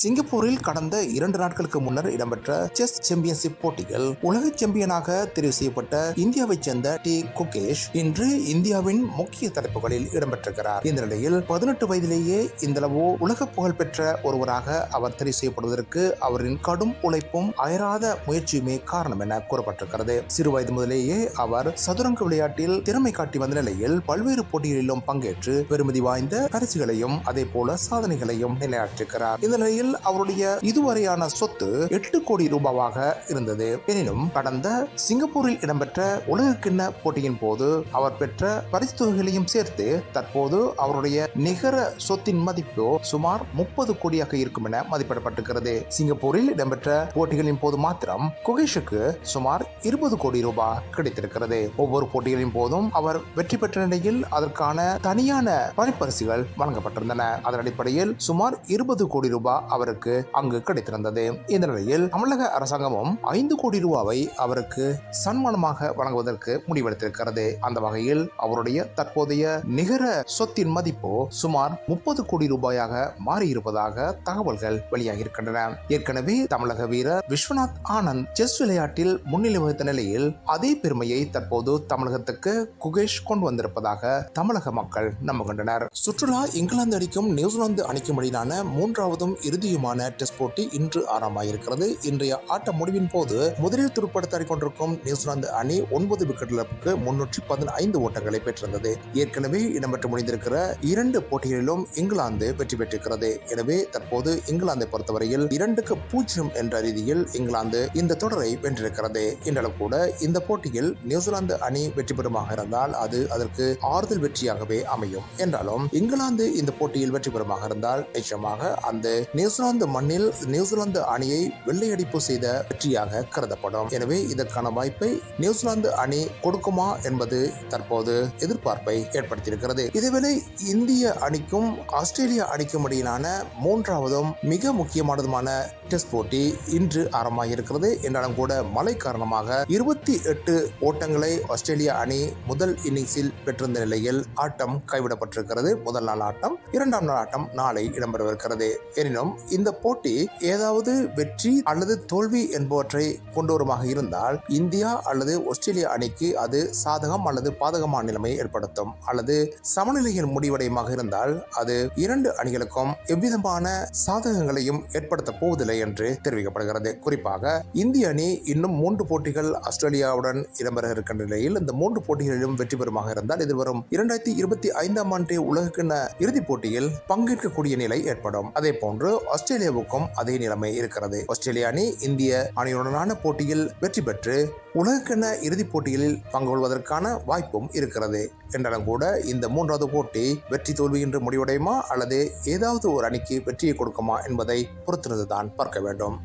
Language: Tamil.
சிங்கப்பூரில் கடந்த இரண்டு நாட்களுக்கு முன்னர் இடம்பெற்ற செஸ் சாம்பியன்ஷிப் போட்டிகள் உலக சாம்பியனாக தெரிவு செய்யப்பட்ட இந்தியாவைச் சேர்ந்த டி. குகேஷ் இன்று இந்தியாவின் முக்கிய தலைப்புகளில் இடம்பெற்றிருக்கிறார். இந்த நிலையில் பதினெட்டு வயதிலேயே இந்தளவு உலக புகழ்பெற்ற ஒருவராக அவர் தெரிவு செய்யப்படுவதற்கு அவரின் கடும் உழைப்பும் அயராத முயற்சியுமே காரணம் என கூறப்பட்டிருக்கிறது. சிறு வயது முதலேயே அவர் சதுரங்க விளையாட்டில் திறமை காட்டி வந்த நிலையில் பல்வேறு போட்டிகளிலும் பங்கேற்று பெருமதி வாய்ந்த பரிசுகளையும் அதே போல சாதனைகளையும் நிலையாற்றிருக்கிறார் இந்த நிலையில் அவருடைய இதுவரையான சொத்து எட்டு கோடி ரூபாவாக இருந்தது. எனினும் கடந்த சிங்கப்பூரில் இடம்பெற்ற உலகக்கிண்ண போட்டியின் போது அவர் பெற்ற பரிசு தொகைகளையும் சேர்த்து தற்போது அவருடைய நிகர சொத்தின் மதிப்பு சுமார் முப்பது கோடியாக இருக்கும் என மதிப்பிடப்பட்டிருக்கிறது. சிங்கப்பூரில் இடம்பெற்ற போட்டிகளின் போது மாத்திரம் குகேஷுக்கு சுமார் இருபது கோடி ரூபாய் கிடைத்திருக்கிறது. ஒவ்வொரு போட்டிகளின் போதும் அவர் வெற்றி பெற்ற நிலையில் அதற்கான தனியான பரிப்பரிசுகள் வழங்கப்பட்டிருந்தன. அதன் அடிப்படையில் சுமார் இருபது கோடி ரூபாய் அவருக்கு அங்கு கிடைத்திருந்தது. இந்த நிலையில் தமிழக அரசாங்கமும் ஐந்து கோடி ரூபாவை அவருக்கு சன்மானமாக வழங்குவதற்கு முடிவெடுத்திருக்கிறது. அந்த வகையில் அவருடைய தற்போதைய நிகர சொத்தின் மதிப்பு சுமார் முப்பது கோடி ரூபாயாக மாறியிருப்பதாக தகவல்கள் வெளியாகி இருக்கின்றன ஏற்கனவே தமிழக வீரர் விஸ்வநாத் ஆனந்த் செஸ் விளையாட்டில் முன்னிலை வகித்த நிலையில் அதே பெருமையை தற்போது தமிழகத்துக்கு குகேஷ் கொண்டு வந்திருப்பதாக தமிழக மக்கள் நம்புகின்றனர். சுற்றுலா இங்கிலாந்து அணிக்கும் நியூசிலாந்து அணிக்கும் இடையிலான மூன்றாவதும் இறுதியுமான டெஸ்ட் போட்டி இன்று ஆரம்பமாயிருக்கிறது. இன்றைய ஆட்ட முடிவின் போது முதலில் துடுப்படுத்தாடி கொண்டிருக்கும் நியூசிலாந்து அணி ஒன்பது விக்கெட் இழப்புக்கு முன்னூற்றி பதினைந்து ஓட்டங்களை பெற்றிருந்தது. ஏற்கனவே இடம்பெற்று முடிந்திருக்கிற இரண்டு போட்டிகளிலும் இங்கிலாந்து வெற்றி பெற்றிருக்கிறது. எனவே தற்போது இங்கிலாந்தை பொறுத்தவரையில் இரண்டுக்கு பூஜ்ஜியம் என்ற ரீதியில் இங்கிலாந்து இந்த தொடரை வென்றிருக்கிறது. என்றாலும் கூட இந்த போட்டியில் நியூசிலாந்து அணி வெற்றி பெறுமாக இருந்தால் அது அதற்கு ஆறுதல் வெற்றியாகவே அமையும். என்றாலும் இங்கிலாந்து இந்த போட்டியில் வெற்றி பெறுமாக இருந்தால் நிச்சயமாக அந்த நியூசிலாந்து நியூசிலாந்து மண்ணில் நியூசிலாந்து அணியை வெள்ளையடிப்பு செய்த வெற்றியாக கருதப்படும். எனவே இதற்கான வாய்ப்பை நியூசிலாந்து அணி கொடுக்குமா என்பது தற்போது எதிர்பார்ப்பை ஏற்படுத்தியிருக்கிறது. இதேவேளை இந்திய அணிக்கும் ஆஸ்திரேலிய அணிக்கும் இடையிலான மூன்றாவதும் மிக முக்கியமானதுமான டெஸ்ட் போட்டி இன்று ஆரம்பமாகியிருக்கிறது. என்றாலும் கூட மழை காரணமாக இருபத்தி எட்டு ஓட்டங்களை ஆஸ்திரேலிய அணி முதல் இன்னிங்ஸில் பெற்றிருந்த நிலையில் ஆட்டம் கைவிடப்பட்டிருக்கிறது. முதல் நாள் ஆட்டம் இரண்டாம் நாள் ஆட்டம் நாளை இடம்பெறவிருக்கிறது. எனினும் இந்த போட்டி ஏதாவது வெற்றி அல்லது தோல்வி என்பவற்றை கொண்டுவருமாக இருந்தால் இந்தியா அல்லது ஆஸ்திரேலிய அணிக்கு அது சாதகம் அல்லது பாதகமான நிலைமையை ஏற்படுத்தும். அல்லது சமநிலையில் முடிவடையுமாக இருந்தால் அது இரண்டு அணிகளுக்கும் எவ்விதமான சாதகங்களையும் ஏற்படுத்த போவதில்லை என்று தெரிவிக்கப்படுகிறது. குறிப்பாக இந்திய அணி இன்னும் மூன்று போட்டிகள் ஆஸ்திரேலியாவுடன் இடம்பெற இருக்கின்ற நிலையில் இந்த மூன்று போட்டிகளிலும் வெற்றி பெறுமாக இருந்தால் எதிர்வரும் இரண்டாயிரத்தி இருபத்தி ஐந்தாம் ஆண்டு உலகக்கிண இறுதிப் போட்டியில் பங்கேற்கக்கூடிய நிலை ஏற்படும். அதே போன்று ஆஸ்திரேலியாவுக்கும் அதே நிலைமை இருக்கிறது. ஆஸ்திரேலிய அணி இந்திய அணியுடனான போட்டியில் வெற்றி பெற்று உலகக்கென இறுதிப் போட்டிகளில் பங்கு கொள்வதற்கான வாய்ப்பும் இருக்கிறது. என்றாலும் கூட இந்த மூன்றாவது போட்டி வெற்றி தோல்வி என்று முடிவடையுமா அல்லது ஏதாவது ஒரு அணிக்கு வெற்றியை கொடுக்குமா என்பதை பொறுத்திருந்துதான் பார்க்க வேண்டும்.